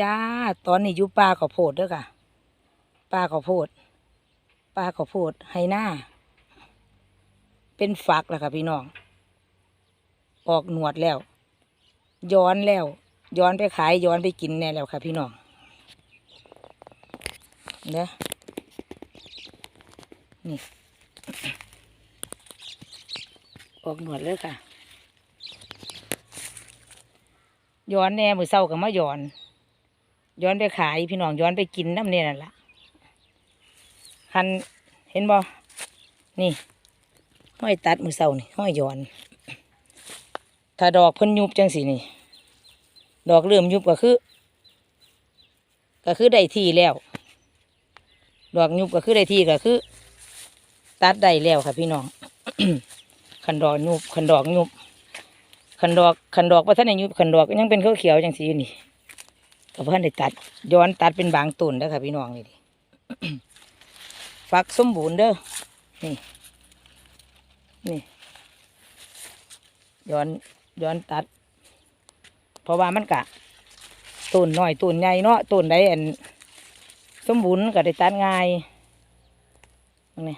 จ้า ตอนนี้อยู่ป่าข้าวโพดเด้อค่ะป่าข้าวโพดป่าข้าวโพดไฮหน้า เป็นฝักแล้วค่ะพี่น้อง ออกหนวดแล้ว ย้อนแล้ว ย้อนไปขายย้อนไปกินแน่แล้วค่ะพี่น้องเด้อนี่ออกหนวดเลยค่ะย้อนแน่มือเศร้ากับมาย้อน ย้อนไปขายพี่น้องย้อนไปกินน้ำเนี่ยนั่นละคันเห็นบ่นี่ ห้อยตัดมือเศร้านี่ห้อยย้อน ถ้าดอกเพิ่นยุบจังสินี่ ดอกเริ่มยุบก็คือ ก็คือได้ที่แล้ว ดอกยุบก็คือได้ที่ก็คือ ตัดได้แล้วค่ะ พี่น้องขันดอกยุบขันดอกยุบขันดอกขันดอกว่าท่านยุบขันดอกยังเป็นข้าวเขียวจังสีนี่ ก็เพื่อนได้ตัด ย้อนตัดเป็นบางต้นเด้อค่ะพี่น้องนี่ดิฟักสมบูรณ์เด้อ นี่ นี่ ย้อนย้อนตัด เพราะว่ามันกะต้นน้อยต้นใหญ่เนาะต้นใดอันสมบูรณ์ก็ได้ตัดง่ายนี่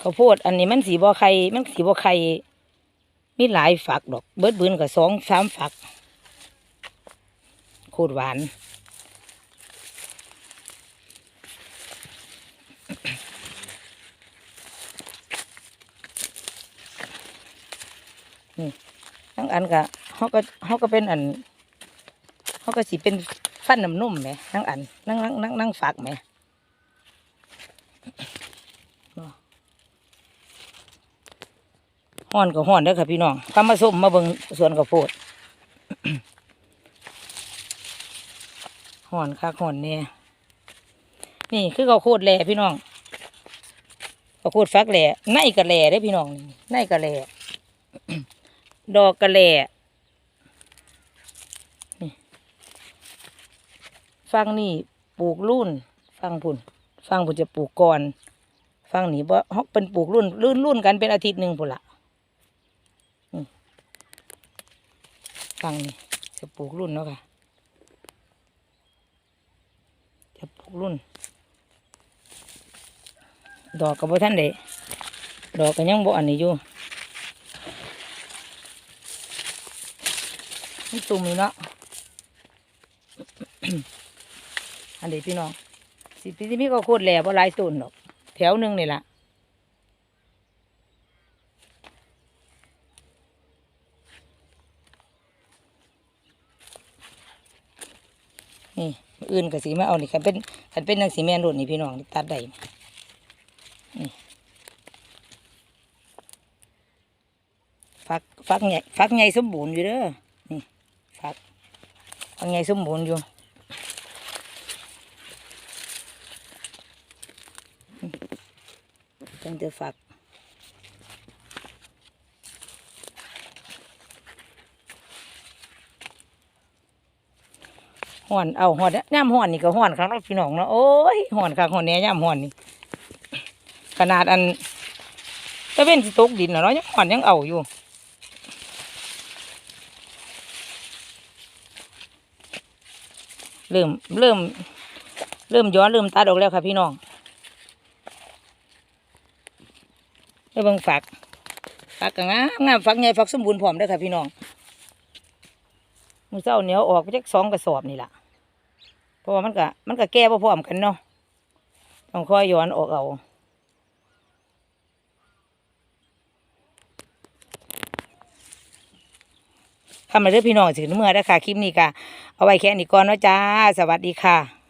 ข้าวโพดอันนี้มันสีบ่ไข่มันสีบ่ไข่ มีหลายฝักดอก เบิดบืนกับสองสามฝักโคตรหวาน นี่ทั้งอันก็เขาก็เขาก็เป็นอันเขาก็สิเป็นฟันน้ำนุ่มไหมทั้งอันนั่งนั่งนั่งนั่งฝักไหม ห่อนก็ห่อนเด้อค่ะพี่น้องข้ามาส้มมาเบิ่งสวนข้าวโพดห่อนคักห่อนเนี่ยนี่คือข้าวโพดแหล่พี่น้องข้าวโพดฟักแหล่ในกระแหล่ได้พี่น้องในกระแหล่ดอกกระแหล่ฟังนี่ปลูกรุ่น ฟังพุ่นฟังพุ่นจะปลูกก่อน ฟังนี่บ่เฮาเป็นปลูกรุ่นรุ่นรุ่นกันเป็นอาทิตย์หนึ่งพุ่นละังนี่จะปลูกรุ่นเนาะค่ะ จะปลูกรุ่น ดอกกับบ่ท่านเด็ดอกก็ยังบ่อันนี้อยู่นี่ตุ่มนี่เนาะอันนี้พี่น้องสิพี่ที่พี่ก็โคตรแหล่บ่หลายต้นหรอก แถวหนึ่งนี่ล่ะ นี่อื่นก็สีมาเอานี่คันเป็นคันเป็นนังสีแม่นรุ่นนี่พี่น้องตัดได้นี่ฟักฟักใหญ่ฟักใหญ่สมบูรณ์อยู่เด้อนี่ฟักฟักใหญ่สมบูรณ์อยู่ตั้งแต่ฝัก ห่อนเอาห่อนย่ำห่อนนี่ก็ห่อนครั้งเราะพี่น้องเนาะโอ้ยห่อนครั้งห่อนเนี้ยย่ำห่อนนี่ขนาดอันจะเป็นสตกดินน่ะเนาะยังห่อนยังเอาอยู่เริ่มเริ่ม เริ่มย้อนเริ่มตัดออกแล้วค่ะพี่น้องแล้วเบิ่งฝักฝักก็งามงามฝักใหญ่ฝักสมบูรณ์พร้อมเด้ค่ะพี่น้อง มือเจ้าเหนียวออกไปจากสองกระสอบนี่แหละเพราะว่ามันก็มันก็แก่บ่พร้อมกันเนาะต้องค่อยย้อนออกเอาทำมาเรื่อพี่น้องถึงเมื่อได้ค่ะคลิปนี้ก็เอาไว้แค่นี้ก่อนนะจ้า สวัสดีค่ะ